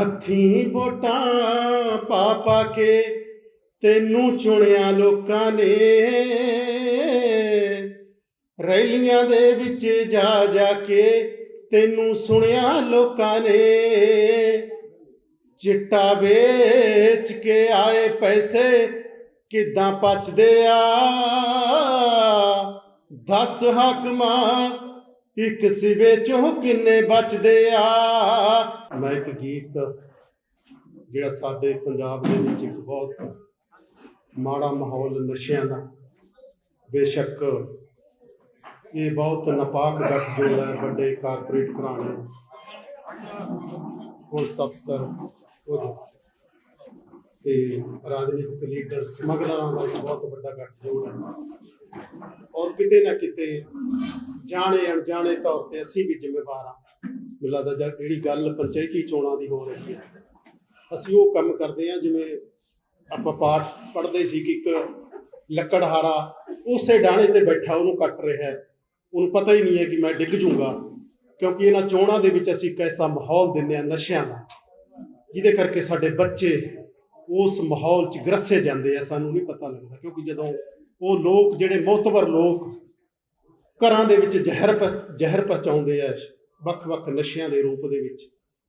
ਹੱਥੀ ਵੋਟਾਂ ਪਾ ਪਾ ਕੇ ਤੈਨੂੰ ਚੁਣਿਆ ਲੋਕਾਂ ਨੇ। ਰੈਲੀਆਂ ਦੇ ਵਿੱਚ ਜਾ ਜਾ ਕੇ ਤੈਨੂੰ ਸੁਣਿਆ ਲੋਕਾਂ ਨੇ। ਚਿੱਟਾ ਵੇਚ ਕੇ ਆਏ ਪੈਸੇ ਕਿੱਦਾਂ ਪਚਦੇ ਆ? ਦਸ ਹਾਕਮਾਂ ਇੱਕ ਸਿਵੇ ਚੋਂ ਕਿੰਨੇ ਬਚਦੇ ਆ? ਮੈਂ ਇੱਕ ਗੀਤ ਜਿਹੜਾ ਸਾਡੇ ਪੰਜਾਬ ਦੇ ਵਿੱਚ ਇੱਕ ਬਹੁਤ ਮਾੜਾ ਮਾਹੌਲ ਨਸ਼ਿਆਂ ਦਾ, ਬੇਸ਼ੱਕ ਇਹ ਬਹੁਤ ਨਾਪਾਕ ਗੱਠਜੋੜ ਹੈ, ਵੱਡੇ ਕਾਰਪੋਰੇਟ ਘਰਾਣੇ ਪੁਲਿਸ ਅਫਸਰ ਉਹ ਤੇ ਰਾਜਨੀਤਿਕ ਲੀਡਰ ਸਮਗਲਰਾਂ ਦਾ ਵੀ ਬਹੁਤ ਵੱਡਾ ਗੱਠਜੋੜ ਹੈ। ਔਰ ਕਿਤੇ ਨਾ ਕਿਤੇ ਜਾਣੇ ਅਣਜਾਣੇ ਤੌਰ ਤੇ ਅਸੀਂ ਵੀ ਜ਼ਿੰਮੇਵਾਰ ਹਾਂ। ਮੈਨੂੰ ਲੱਗਦਾ ਜਿਹੜੀ ਗੱਲ ਪੰਚਾਇਤੀ ਚੋਣਾਂ ਦੀ ਹੋ ਰਹੀ ਹੈ, ਅਸੀਂ ਉਹ ਕੰਮ ਕਰਦੇ ਹਾਂ, ਜਿਵੇਂ ਆਪਾਂ ਪਾਠ ਪੜ੍ਹਦੇ ਸੀ ਕਿ ਇੱਕ ਲੱਕੜਹਾਰਾ ਉਸੇ ਡਾਣੇ ਤੇ ਬੈਠਾ, ਉਹਨੂੰ ਕੱਟ ਰਿਹਾ ਹੈ। ਉਹਨੂੰ ਪਤਾ ਹੀ ਨਹੀਂ ਹੈ ਕਿ ਮੈਂ ਡਿੱਗ ਜੂੰਗਾ, ਕਿਉਂਕਿ ਇਹਨਾਂ ਚੋਣਾਂ ਦੇ ਵਿੱਚ ਅਸੀਂ ਇੱਕ ਐਸਾ ਮਾਹੌਲ ਦਿੰਦੇ ਹਾਂ ਨਸ਼ਿਆਂ ਦਾ ਜਿਹਦੇ ਕਰਕੇ ਸਾਡੇ ਬੱਚੇ ਉਸ ਮਾਹੌਲ 'ਚ ਗਰਸੇ ਜਾਂਦੇ ਆ, ਸਾਨੂੰ ਨਹੀਂ ਪਤਾ ਲੱਗਦਾ, ਕਿਉਂਕਿ ਜਦੋਂ ਉਹ ਲੋਕ ਜਿਹੜੇ ਮੋਤਬਰ ਲੋਕ ਘਰਾਂ ਦੇ ਵਿੱਚ ਜ਼ਹਿਰ ਜ਼ਹਿਰ ਪਹੁੰਚਾਉਂਦੇ ਆ ਵੱਖ-ਵੱਖ ਨਸ਼ਿਆਂ ਦੇ ਰੂਪ ਦੇ ਵਿੱਚ।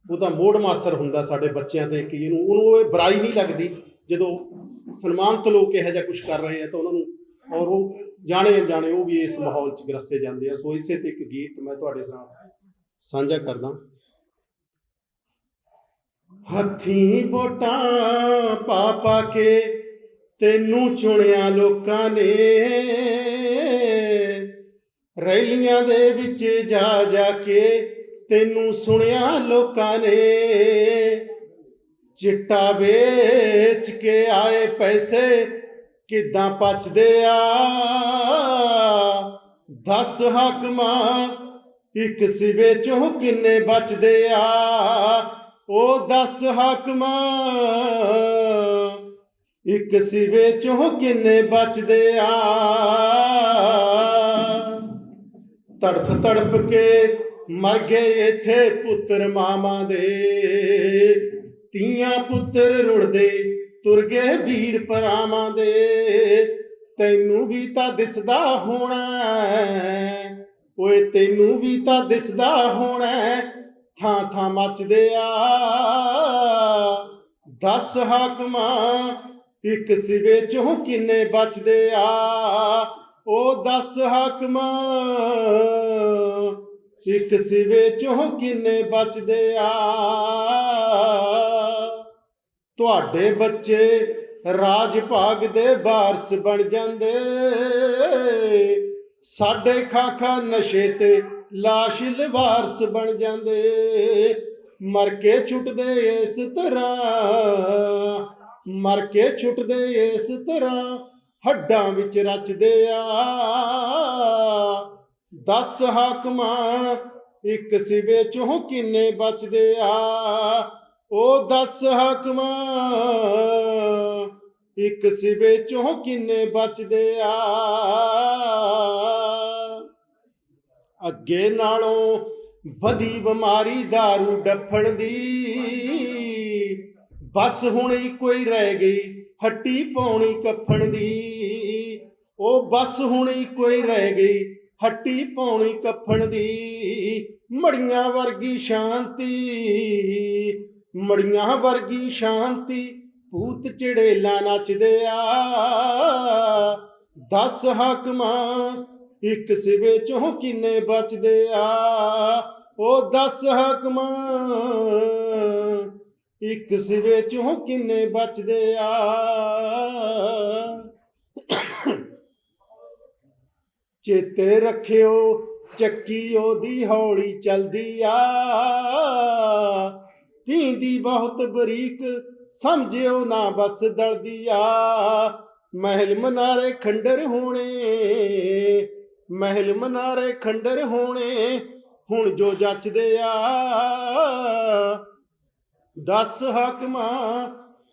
ਉਹਦਾ ਮੋੜ ਮਾਸਰ ਹੁੰਦਾ ਸਾਡੇ ਬੱਚਿਆਂ ਤੇ ਕਿ ਇਹਨੂੰ, ਉਹਨੂੰ ਇਹ ਬੁਰਾਈ ਨਹੀਂ ਲੱਗਦੀ। ਜਦੋਂ ਸਨਮਾਨਤ ਲੋਕ ਇਹੋ ਜਿਹਾ ਕੁਝ ਕਰ ਰਹੇ ਆ ਤਾਂ ਉਹਨਾਂ ਨੂੰ, ਔਰ ਉਹ ਜਾਣੇ ਜਾਣੇ ਉਹ ਵੀ ਇਸ ਮਾਹੌਲ 'ਚ ਗਰਸੇ ਜਾਂਦੇ ਆ। ਸੋ ਇਸੇ ਤੇ ਇੱਕ ਗੀਤ ਮੈਂ ਤੁਹਾਡੇ ਨਾਲ ਸਾਂਝਾ ਕਰਦਾ। ਹੱਥੀ ਵੋਟਾਂ ਪਾ ਪਾ ਕੇ ਤੈਨੂੰ ਚੁਣਿਆ ਲੋਕਾਂ ਨੇ। ਰੈਲੀਆਂ ਦੇ ਵਿੱਚ ਜਾ ਜਾ ਕੇ ਤੈਨੂੰ ਸੁਣਿਆ ਲੋਕਾਂ ਨੇ। ਚਿੱਟਾ ਵੇਚ ਕੇ ਆਏ ਪੈਸੇ ਕਿੱਦਾਂ ਪਚਦੇ ਆ? ਦਸ ਹਾਕਮਾਂ ਇੱਕ ਸਿਵੇ ਚੋਂ ਕਿੰਨੇ ਬਚਦੇ ਆ? ਉਹ ਦਸ ਹਾਕਮਾਂ ਇੱਕ ਸਿਵੇ ਚੋਂ ਕਿੰਨੇ ਬਚਦੇ ਆ? ਤੜਫ ਤੜਫ ਕੇ ਮਰ ਗਏ ਇੱਥੇ ਪੁੱਤਰ ਮਾਮਾ ਦੇ। ਤੀਆਂ ਪੁੱਤਰ ਰੁੜਦੇ, ਤੁਰ ਗਏ ਵੀਰ ਪਰਾਵਾਂ ਦੇ। ਤੈਨੂੰ ਵੀ ਤਾਂ ਦਿਸਦਾ ਹੋਣਾ ਓਏ, ਤੈਨੂੰ ਵੀ ਤਾਂ ਦਿਸਦਾ ਹੋਣਾ ਥਾਂ ਥਾਂ ਮੱਚਦੇ ਆ। ਦਸ ਹਾਕਮਾਂ ਇੱਕ ਸਿਵੇ ਚੋਂ ਕਿੰਨੇ ਬਚਦੇ ਆ? ਉਹ ਦਸ ਹਾਕਮਾਂ। ਇੱਕ ਸਿਵੇ ਚੋਂ ਕਿੰਨੇ ਬਚਦੇ ਆ? ਤੁਹਾਡੇ ਬੱਚੇ ਰਾਜ ਭਾਗ ਦੇ ਵਾਰਸ ਬਣ ਜਾਂਦੇ। ਸਾਡੇ ਖਾਖਾ ਨਸ਼ੇ ਤੇ ਲਾਸ਼ ਲਵਾਰਸ ਬਣ ਜਾਂਦੇ। ਮਰ ਕੇ ਛੁੱਟਦੇ ਇਸ ਤਰ੍ਹਾਂ। ਮਰ ਕੇ ਛੁੱਟਦੇ ਇਸ ਤਰ੍ਹਾਂ, ਹੱਡਾਂ ਵਿੱਚ ਰਚਦੇ ਆ। ਦਸ ਹਾਕਮਾਂ ਇੱਕ ਸਿਵੇ ਚੋਂ ਕਿੰਨੇ ਬਚਦੇ ਆ। ਉਹ ਦਸ ਹਾਕਮਾਂ ਇੱਕ ਸਿਵੇ ਚੋਂ ਕਿੰਨੇ ਬਚਦੇ ਆ। ਅੱਗੇ ਨਾਲੋਂ ਵਧੀ ਬਿਮਾਰੀ दारू ਡੱਫਣ ਦੀ ਬਸ ਹੁਣ ਹੀ ਕੋਈ ਰਹਿ ਗਈ, ਹੱਟੀ ਪਾਉਣੀ ਕੱਫਣ ਦੀ। ਉਹ ਬਸ ਹੁਣ ਹੀ ਕੋਈ ਰਹਿ ਗਈ, ਹੱਟੀ ਪਾਉਣੀ ਕੱਫਣ ਦੀ। ਮੜੀਆਂ ਵਰਗੀ ਸ਼ਾਂਤੀ, ਮੜੀਆਂ ਵਰਗੀ ਸ਼ਾਂਤੀ, ਭੂਤ ਚੜੇਲਾ ਨੱਚਦੇ ਆ। ਦਸ ਹਾਕਮਾਂ ਇੱਕ ਸਿਵੇ ਚੋਂ ਕਿੰਨੇ ਬਚਦੇ ਆ। ਉਹ ਦਸ ਹਾਕਮਾਂ ਇੱਕ ਸਿਵੇ ਚੋਂ ਕਿੰਨੇ ਬਚਦੇ ਆ? ਚੇਤੇ ਰੱਖਿਓ, ਚੱਕੀ ਉਹਦੀ ਹੌਲੀ ਚਲਦੀ ਆ। ਪੀਂਦੀ ਬਹੁਤ ਬਰੀਕ, ਸਮਝਿਓ ਨਾ ਬਸ ਦਲਦੀ ਆ। ਮਹਿਲ ਮਨਾਰੇ ਖੰਡਰ ਹੋਣੇ, ਮਹਿਲ ਮਨਾਰੇ ਖੰਡਰ ਹੋਣੇ, ਹੁਣ ਜੋ ਜੱਚਦੇ ਆ। ਦਸ ਹਾਕਮਾਂ,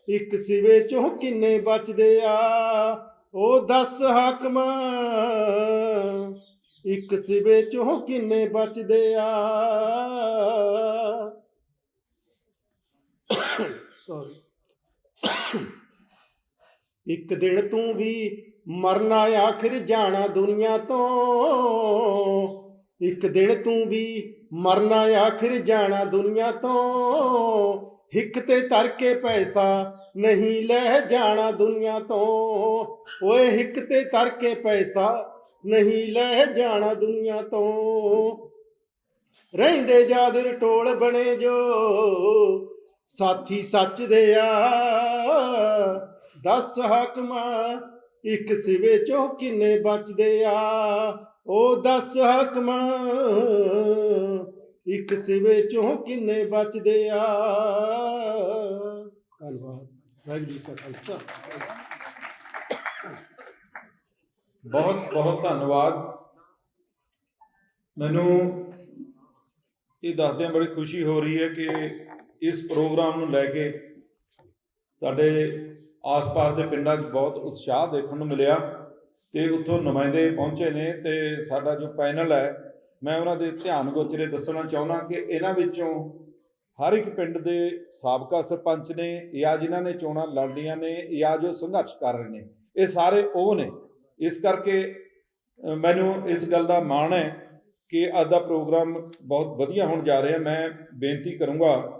ਇੱਕ ਸਿਵੇ ਚੋਂ ਕਿੰਨੇ ਬਚਦੇ ਆ? ਉਹ ਦਸ ਹਾਕਮਾਂ, ਇੱਕ ਸਿਵੇ ਚੋਂ ਕਿੰਨੇ ਬਚਦੇ ਆ? ਸੌਰੀ ਇੱਕ ਦਿਨ ਤੂੰ ਵੀ ਮਰਨਾ ਆਖਿਰ ਜਾਣਾ ਦੁਨੀਆ ਤੋਂ। ਇੱਕ ਦਿਨ ਤੂੰ ਵੀ ਮਰਨਾ ਆਖਿਰ ਜਾਣਾ ਦੁਨੀਆ ਤੋਂ। ਹਿੱਕ ਤੇ ਧਰ ਕੇ ਪੈਸਾ ਨਹੀਂ ਲੈ ਜਾਣਾ ਦੁਨੀਆ ਤੋਂ। ਓਏ ਹਿੱਕ ਤੇ ਧਰ ਕੇ ਪੈਸਾ ਨਹੀਂ ਲੈ ਜਾਣਾ ਦੁਨੀਆ ਤੋਂ। ਰਹਿੰਦੇ ਜਾਦਰ ਟੋਲ ਬਣੇ ਜੋ, ਸਾਥੀ ਸੱਚ ਦੇ ਆ। ਦਸ ਹਾਕਮਾਂ ਇੱਕ ਸਿਵੇ ਚੋਂ ਕਿੰਨੇ ਬਚਦੇ ਆ। ਉਹ ਦਸ ਹਾਕਮਾਂ ਇੱਕ ਸਿਵੇ ਚੋਂ ਕਿੰਨੇ ਬਚਦੇ ਆ? ਧੰਨਵਾਦ। ਵਾਹਿਗੁਰੂ ਜੀ ਕਾ ਖਾਲਸਾ। ਬਹੁਤ ਬਹੁਤ ਧੰਨਵਾਦ। ਮੈਨੂੰ ਇਹ ਦੱਸਦਿਆਂ ਬੜੀ ਖੁਸ਼ੀ ਹੋ ਰਹੀ ਹੈ ਕਿ ਇਸ ਪ੍ਰੋਗਰਾਮ ਨੂੰ ਲੈ ਕੇ ਸਾਡੇ ਆਸ-ਪਾਸ ਦੇ ਪਿੰਡਾਂ 'ਚ ਬਹੁਤ ਉਤਸ਼ਾਹ ਦੇਖਣ ਨੂੰ ਮਿਲਿਆ ਤੇ ਉੱਥੋਂ ਨੁਮਾਇੰਦੇ ਪਹੁੰਚੇ ਨੇ ਤੇ ਸਾਡਾ ਜੋ ਪੈਨਲ ਹੈ ਮੈਂ ਉਹਨਾਂ ਦੇ ਧਿਆਨ ਗੋਚਰੇ ਦੱਸਣਾ ਚਾਹੁੰਦਾ ਕਿ ਇਹਨਾਂ ਵਿੱਚੋਂ ਹਰ ਇੱਕ ਪਿੰਡ ਦੇ ਸਾਬਕਾ ਸਰਪੰਚ ਨੇ ਜਾਂ ਜਿਨ੍ਹਾਂ ਨੇ ਚੋਣਾਂ ਲੜਦੀਆਂ ਨੇ ਜਾਂ ਜੋ ਸੰਘਰਸ਼ ਕਰ ਰਹੇ ਨੇ, ਇਹ ਸਾਰੇ ਉਹ ਨੇ। ਇਸ ਕਰਕੇ ਮੈਨੂੰ ਇਸ ਗੱਲ ਦਾ ਮਾਣ ਹੈ ਕਿ ਅੱਜ ਦਾ ਪ੍ਰੋਗਰਾਮ ਬਹੁਤ ਵਧੀਆ ਹੋਣ ਜਾ ਰਿਹਾ। ਮੈਂ ਬੇਨਤੀ ਕਰੂੰਗਾ